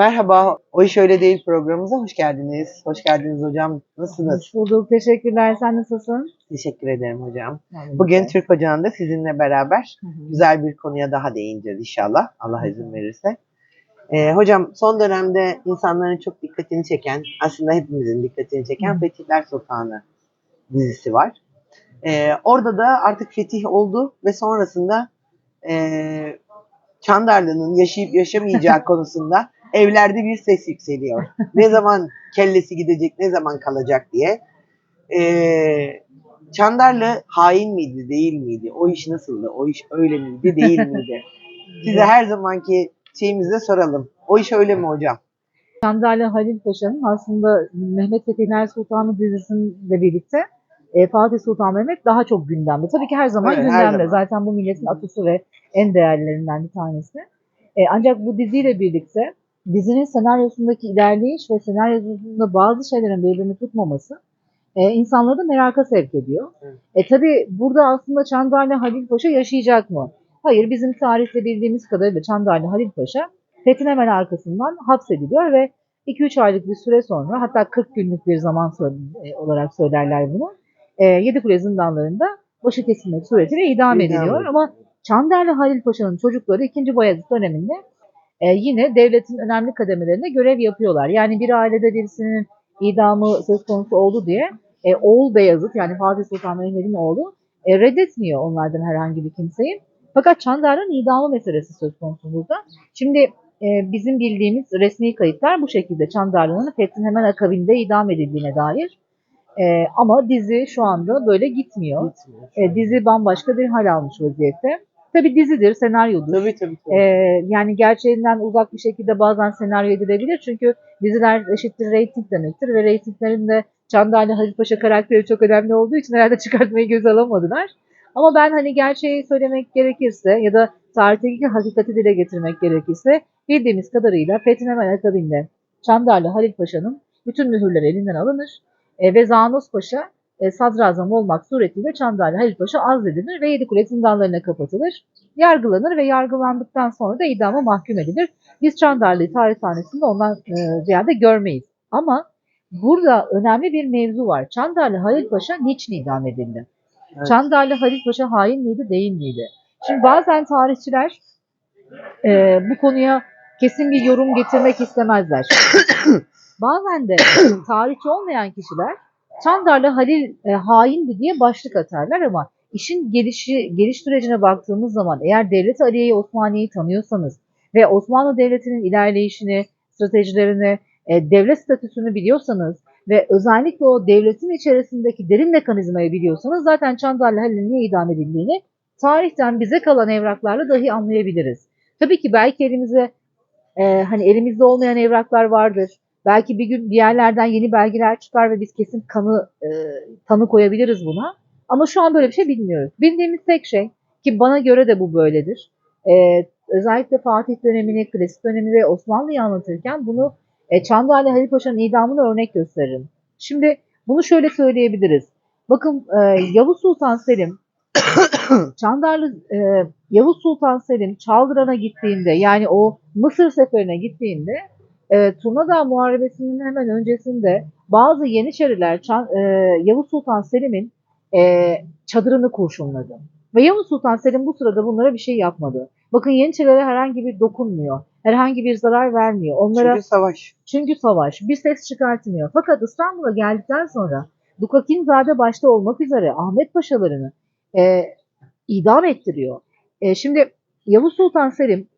Merhaba, O İş Öyle Değil programımıza hoş geldiniz. Hoş geldiniz hocam. Nasılsınız? Hoş bulduk. Teşekkürler. Sen nasılsın? Teşekkür ederim hocam. Bugün Türk Ocağı'nda sizinle beraber Hı hı. güzel bir konuya daha değineceğiz inşallah. Allah izin verirse. Ee, hocam son dönemde insanların çok dikkatini çeken, aslında hepimizin dikkatini çeken Hı. Fetihler Sultanı dizisi var. Ee, orada da artık fetih oldu ve sonrasında ee, Çandarlı'nın yaşayıp yaşamayacağı konusunda evlerde bir ses yükseliyor. Ne zaman kellesi gidecek, ne zaman kalacak diye. Ee, Çandarlı hain miydi, değil miydi? O iş nasıldı? O iş öyle miydi, değil miydi? Size her zamanki şeyimizde soralım. O iş öyle mi hocam? Çandarlı Halil Paşa'nın aslında Mehmet Fethiler Sultanı dizisiyle birlikte e, Fatih Sultan Mehmet daha çok gündemde. Tabii ki her zaman Evet, her gündemde. zaman. Zaten bu milletin atısı ve en değerlilerinden bir tanesi. E, ancak bu diziyle birlikte dizinin senaryosundaki ilerleyiş ve senaryosunda bazı şeylerin birbirini tutmaması e, insanları da meraka sevk ediyor. Evet. E tabi burada aslında Çandarlı Halil Paşa yaşayacak mı? Hayır bizim tarihte bildiğimiz kadarıyla Çandarlı Halil Paşa Fethin hemen arkasından hapsediliyor ve 2-3 aylık bir süre sonra hatta 40 günlük bir zaman e, olarak söylerler bunu. E, Yedikule zindanlarında başı kesilmek suretiyle idam ediliyor. Ama Çandarlı Halil Paşa'nın çocukları 2. Bayezid döneminde e, yine devletin önemli kademelerinde görev yapıyorlar. Yani bir ailede birisinin idamı söz konusu oldu diye e, oğul Beyazıt yani Fatih Sultan Mehmet'in oğlu e, reddetmiyor onlardan herhangi bir kimseyi. Fakat Çandarlı'nın idamı meselesi söz konusu burada. Şimdi e, bizim bildiğimiz resmi kayıtlar bu şekilde Çandarlı'nın Fethin hemen akabinde idam edildiğine dair. E, ama dizi şu anda böyle gitmiyor. E, dizi bambaşka bir hal almış vaziyette. Tabi dizidir, senaryodur. Tabii tabii. tabii. Ee, yani gerçeğinden uzak bir şekilde bazen senaryo edilebilir. Çünkü diziler eşittir reyting demektir ve reytinglerinde Çandarlı Halil Paşa karakteri çok önemli olduğu için herhalde çıkartmayı göze alamadılar. Ama ben hani gerçeği söylemek gerekirse ya da tarihteki hakikati dile getirmek gerekirse bildiğimiz kadarıyla Fethin hemen akabinde Çandarlı Halil Paşa'nın bütün mühürler elinden alınır e, ve Zanos Paşa e, sadrazam olmak suretiyle Çandarlı Halil Paşa azledilir ve Yedikule zindanlarına kapatılır yargılanır ve yargılandıktan sonra da idama mahkum edilir. Biz Çandarlı'yı tarih sahnesinde ondan e, ziyade görmeyiz. Ama burada önemli bir mevzu var. Çandarlı Halil Paşa niçin idam edildi? Evet. Çandarlı Halil Paşa hain miydi değil miydi? Şimdi bazen tarihçiler e, bu konuya kesin bir yorum getirmek istemezler. bazen de tarihçi olmayan kişiler Çandarlı Halil e, haindi diye başlık atarlar ama işin gelişi, geliş sürecine baktığımız zaman eğer Devlet Aliye'yi Osmaniye'yi tanıyorsanız ve Osmanlı Devleti'nin ilerleyişini, stratejilerini, e, devlet statüsünü biliyorsanız ve özellikle o devletin içerisindeki derin mekanizmayı biliyorsanız zaten Çandarlı Halil'in niye idam edildiğini tarihten bize kalan evraklarla dahi anlayabiliriz. Tabii ki belki elimize e, hani elimizde olmayan evraklar vardır. Belki bir gün bir yerlerden yeni belgeler çıkar ve biz kesin kanı e, tanı koyabiliriz buna. Ama şu an böyle bir şey bilmiyoruz. Bildiğimiz tek şey ki bana göre de bu böyledir. Ee, özellikle Fatih dönemini, Klasik dönemi ve Osmanlı'yı anlatırken bunu e, Çandarlı Halil Paşa'nın idamını örnek gösteririm. Şimdi bunu şöyle söyleyebiliriz. Bakın e, Yavuz Sultan Selim Çandarlı e, Yavuz Sultan Selim Çaldıran'a gittiğinde yani o Mısır seferine gittiğinde e, Turnadağ Muharebesi'nin hemen öncesinde bazı Yeniçeriler Çan- e, Yavuz Sultan Selim'in e, çadırını kurşunladı. Ve Yavuz Sultan Selim bu sırada bunlara bir şey yapmadı. Bakın Yeniçerilere herhangi bir dokunmuyor. Herhangi bir zarar vermiyor. Onlara Çünkü savaş. çünkü savaş bir ses çıkartmıyor. Fakat İstanbul'a geldikten sonra Dukakinzade başta olmak üzere Ahmet Paşalarını e, idam ettiriyor. E, şimdi Yavuz Sultan Selim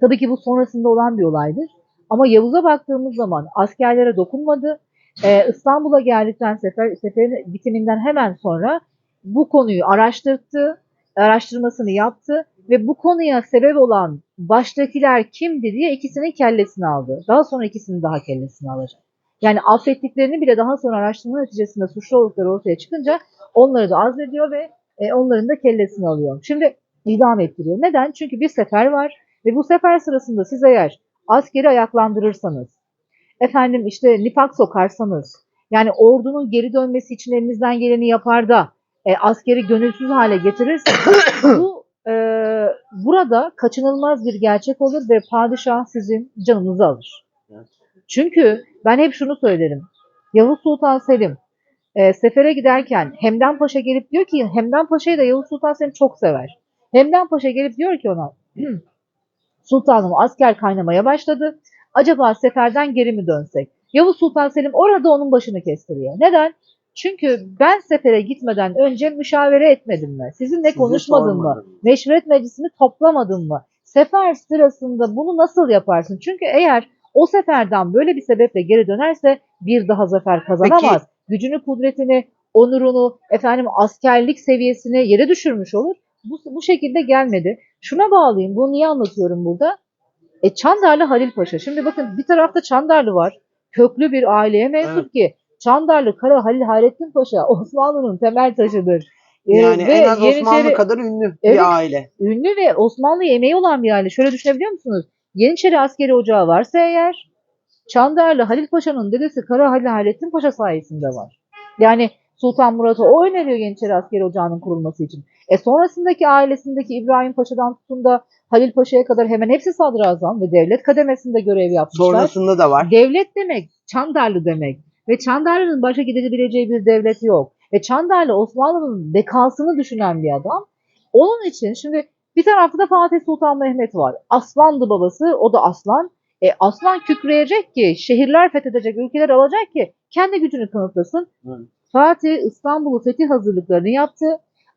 tabii ki bu sonrasında olan bir olaydır. Ama Yavuz'a baktığımız zaman askerlere dokunmadı. E, İstanbul'a geldikten sefer, seferin bitiminden hemen sonra bu konuyu araştırdı, araştırmasını yaptı ve bu konuya sebep olan baştakiler kimdi diye ikisinin kellesini aldı. Daha sonra ikisinin daha kellesini alacak. Yani affettiklerini bile daha sonra araştırma neticesinde suçlu oldukları ortaya çıkınca onları da azlediyor ve e, onların da kellesini alıyor. Şimdi idam ettiriyor. Neden? Çünkü bir sefer var ve bu sefer sırasında siz eğer askeri ayaklandırırsanız, efendim işte nifak sokarsanız, yani ordunun geri dönmesi için elinizden geleni yapar da e, askeri gönülsüz hale getirirseniz bu e, burada kaçınılmaz bir gerçek olur ve padişah sizin canınızı alır. Evet. Çünkü ben hep şunu söylerim. Yavuz Sultan Selim e, sefere giderken Hemden Paşa gelip diyor ki Hemden Paşa'yı da Yavuz Sultan Selim çok sever. Hemden Paşa gelip diyor ki ona Sultanım asker kaynamaya başladı. Acaba seferden geri mi dönsek? Yavuz Sultan Selim orada onun başını kestiriyor. Neden? Çünkü ben sefere gitmeden önce müşavere etmedim mi? Sizinle Sizi konuşmadım mı? Meşveret meclisini toplamadın mı? Sefer sırasında bunu nasıl yaparsın? Çünkü eğer o seferden böyle bir sebeple geri dönerse bir daha zafer kazanamaz. Gücünü, kudretini, onurunu, efendim askerlik seviyesini yere düşürmüş olur. Bu, bu şekilde gelmedi. Şuna bağlayayım. Bunu niye anlatıyorum burada? E Çandarlı Halil Paşa. Şimdi bakın bir tarafta Çandarlı var. Köklü bir aileye mensup Evet. ki. Çandarlı Kara Halil Hayrettin Paşa Osmanlı'nın temel taşıdır. E, Yani ve en az Osmanlı Yeniçeri- kadar ünlü Evet. bir aile. ünlü ve Osmanlı emeği olan bir aile. Şöyle düşünebiliyor musunuz? Yeniçeri askeri ocağı varsa eğer Çandarlı Halil Paşa'nın dedesi Kara Halil Hayrettin Paşa sayesinde var. Yani Sultan Murat'a o öneriyor Yeniçeri askeri ocağının kurulması için. E sonrasındaki ailesindeki İbrahim Paşa'dan tutun da Halil Paşa'ya kadar hemen hepsi sadrazam ve devlet kademesinde görev yapmışlar. Sonrasında da var. Devlet demek Çandarlı demek. Ve Çandarlı'nın başa gidebileceği bir devlet yok. Ve Çandarlı Osmanlı'nın bekasını düşünen bir adam. Onun için şimdi bir tarafta da Fatih Sultan Mehmet var. Aslandı babası, o da aslan. E, aslan kükreyecek ki, şehirler fethedecek, ülkeler alacak ki kendi gücünü kanıtlasın. Hı. Fatih İstanbul'u fetih hazırlıklarını yaptı.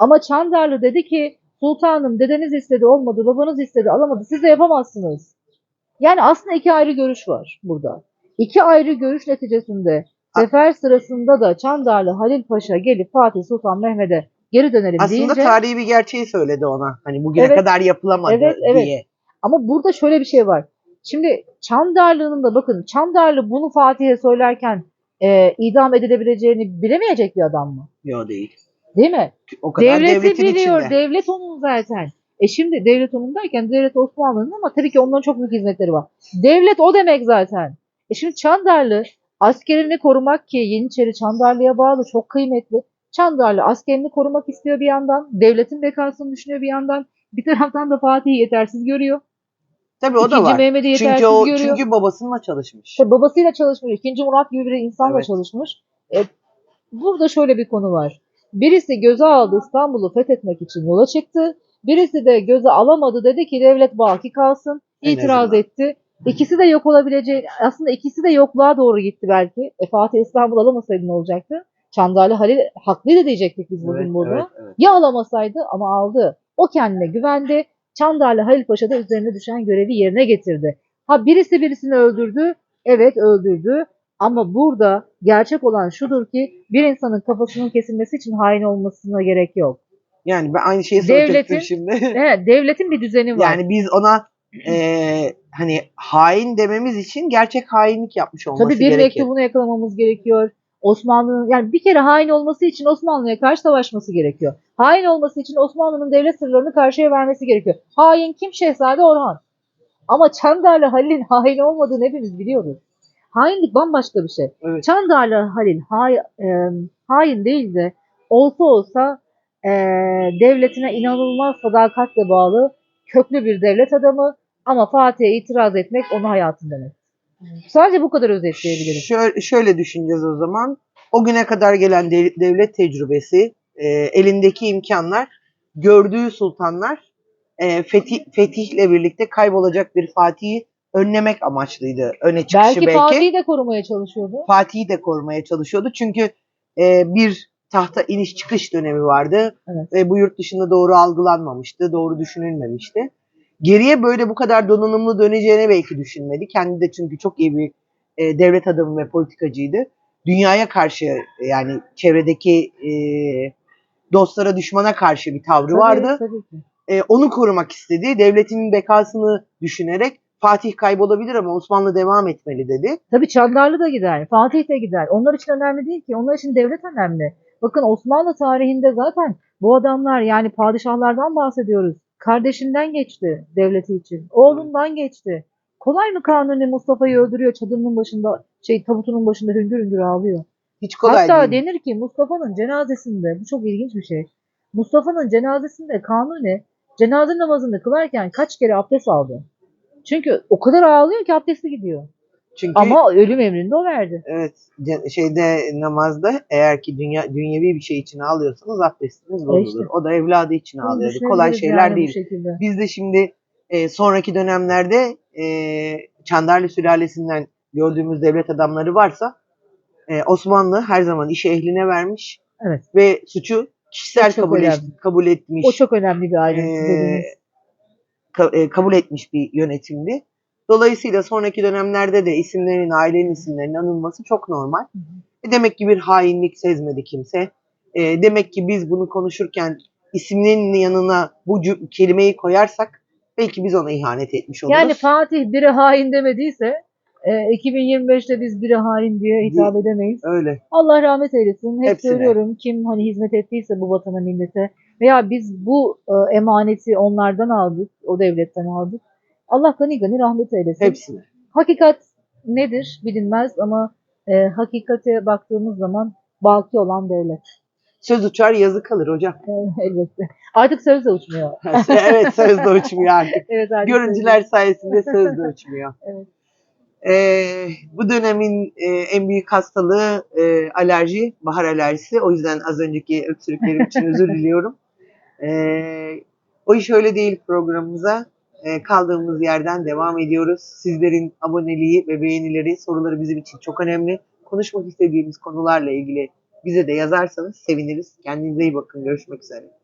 Ama Çandarlı dedi ki sultanım dedeniz istedi olmadı, babanız istedi alamadı siz de yapamazsınız. Yani aslında iki ayrı görüş var burada. İki ayrı görüş neticesinde sefer sırasında da Çandarlı Halil Paşa gelip Fatih Sultan Mehmet'e geri dönelim Aslında deyince tarihi bir gerçeği söyledi ona. Hani bugüne Evet. kadar yapılamadı Evet, evet. diye. ama burada şöyle bir şey var. Şimdi Çandarlı'nın da bakın Çandarlı bunu Fatih'e söylerken e, idam edilebileceğini bilemeyecek bir adam mı? Yok değil. Değil mi? O kadar Devleti biliyor. içinde. Devlet onun zaten. E şimdi devlet onun derken devlet Osmanlı'nın ama tabii ki onların çok büyük hizmetleri var. Devlet o demek zaten. E şimdi Çandarlı askerini korumak ki Yeniçeri Çandarlı'ya bağlı çok kıymetli. Çandarlı askerini korumak istiyor bir yandan. Devletin bekasını düşünüyor bir yandan. Bir taraftan da Fatih'i yetersiz görüyor. Tabii o da İkinci var. Mehmet'i yetersiz Çünkü o görüyor. çünkü babasıyla çalışmış. İşte babasıyla çalışmış. ikinci Murat gibi bir insanla Evet. çalışmış. E, burada şöyle bir konu var. Birisi göze aldı İstanbul'u fethetmek için yola çıktı. Birisi de göze alamadı dedi ki devlet baki kalsın. İtiraz etti. İkisi de yok olabileceği aslında ikisi de yokluğa doğru gitti belki. E, Fatih İstanbul alamasaydı ne olacaktı? Çandarlı Halil haklıydı diyecektik biz bugün Evet, burada. evet, evet. Ya alamasaydı ama aldı. O kendine güvendi. Çandarlı Halil Paşa da üzerine düşen görevi yerine getirdi. Ha birisi birisini öldürdü. Evet öldürdü. Ama burada gerçek olan şudur ki bir insanın kafasının kesilmesi için hain olmasına gerek yok. Yani ben aynı şeyi soracaktım şimdi. Evet, devletin bir düzeni var. yani biz ona eee, hani hain dememiz için gerçek hainlik yapmış olması Tabii bir mektubunu yakalamamız gerekiyor. Osmanlı'nın yani bir kere hain olması için Osmanlı'ya karşı savaşması gerekiyor. Hain olması için Osmanlı'nın devlet sırlarını karşıya vermesi gerekiyor. Hain kim? Şehzade Orhan. Ama Çandarlı Halil'in hain olmadığını hepimiz biliyoruz. Hainlik bambaşka bir şey. Evet. Çandarlı Halil hay, e, hain değil de olsa olsa e, devletine inanılmaz sadakatle bağlı köklü bir devlet adamı ama Fatih'e itiraz etmek onu hayatın demek. Sadece bu kadar özetleyebilirim. Şöyle, şöyle düşüneceğiz o zaman. O güne kadar gelen de- devlet tecrübesi, e, elindeki imkanlar, gördüğü sultanlar e, fetih, fetihle birlikte kaybolacak bir Fatih'i önlemek amaçlıydı. Öne çıkışı Belki, belki. Fatih'i de korumaya çalışıyordu. Fatih'i de korumaya çalışıyordu. Çünkü e, bir tahta iniş çıkış dönemi vardı Evet. ve bu yurt dışında doğru algılanmamıştı, doğru düşünülmemişti. Geriye böyle bu kadar donanımlı döneceğini belki düşünmedi. Kendi de çünkü çok iyi bir e, devlet adamı ve politikacıydı. Dünyaya karşı yani çevredeki e, dostlara düşmana karşı bir tavrı Tabii, vardı. tabii ki. E, onu korumak istedi. Devletinin bekasını düşünerek Fatih kaybolabilir ama Osmanlı devam etmeli dedi. Tabii Çandarlı da gider, Fatih de gider. Onlar için önemli değil ki. Onlar için devlet önemli. Bakın Osmanlı tarihinde zaten bu adamlar yani padişahlardan bahsediyoruz. Kardeşinden geçti devleti için. Oğlundan geçti. Kolay mı Kanuni Mustafa'yı öldürüyor çadırının başında, şey tabutunun başında hüngür hüngür ağlıyor. Hiç kolay Hatta değil. denir ki Mustafa'nın cenazesinde, bu çok ilginç bir şey. Mustafa'nın cenazesinde Kanuni cenaze namazını kılarken kaç kere abdest aldı? Çünkü o kadar ağlıyor ki abdesti gidiyor. Çünkü Ama ölüm emrini de o verdi. evet ce- şeyde namazda eğer ki dünya dünyevi bir şey için ağlıyorsanız abdestiniz bozulur. işte. O da evladı için Bunu ağlıyordu. düşünebiliriz Kolay şeyler yani bu değil. şekilde. Biz de şimdi e, sonraki dönemlerde e, Çandarlı sülalesinden gördüğümüz devlet adamları varsa e, Osmanlı her zaman işi ehline vermiş Evet. ve suçu kişisel O çok kabul, önemli. kabul etmiş. O çok önemli bir ayrıntı e, dediğiniz. E, kabul etmiş bir yönetimdi. Dolayısıyla sonraki dönemlerde de isimlerin, ailenin isimlerinin anılması çok normal. E, demek ki bir hainlik sezmedi kimse. E, demek ki biz bunu konuşurken isimlerin yanına bu kelimeyi koyarsak belki biz ona ihanet etmiş oluruz. Yani Fatih biri hain demediyse e, 2025'te biz biri hain diye hitap edemeyiz. Öyle. Allah rahmet eylesin. Hep Hepsine. söylüyorum kim hani hizmet ettiyse bu vatana millete veya biz bu e, emaneti onlardan aldık, o devletten aldık. Allah gani gani rahmet eylesin. Hepsine. Hakikat nedir bilinmez ama e, hakikate baktığımız zaman baki olan devlet. Söz uçar yazı kalır hocam. Elbette. Artık söz de uçmuyor. evet söz de uçmuyor artık. evet, artık Görüntüler sayesinde söz de uçmuyor. Evet. Ee, bu dönemin e, en büyük hastalığı e, alerji, bahar alerjisi. O yüzden az önceki öksürüklerim için özür diliyorum. Ee, o iş öyle değil programımıza. Ee, kaldığımız yerden devam ediyoruz. Sizlerin aboneliği ve beğenileri, soruları bizim için çok önemli. Konuşmak istediğimiz konularla ilgili bize de yazarsanız seviniriz. Kendinize iyi bakın. Görüşmek üzere.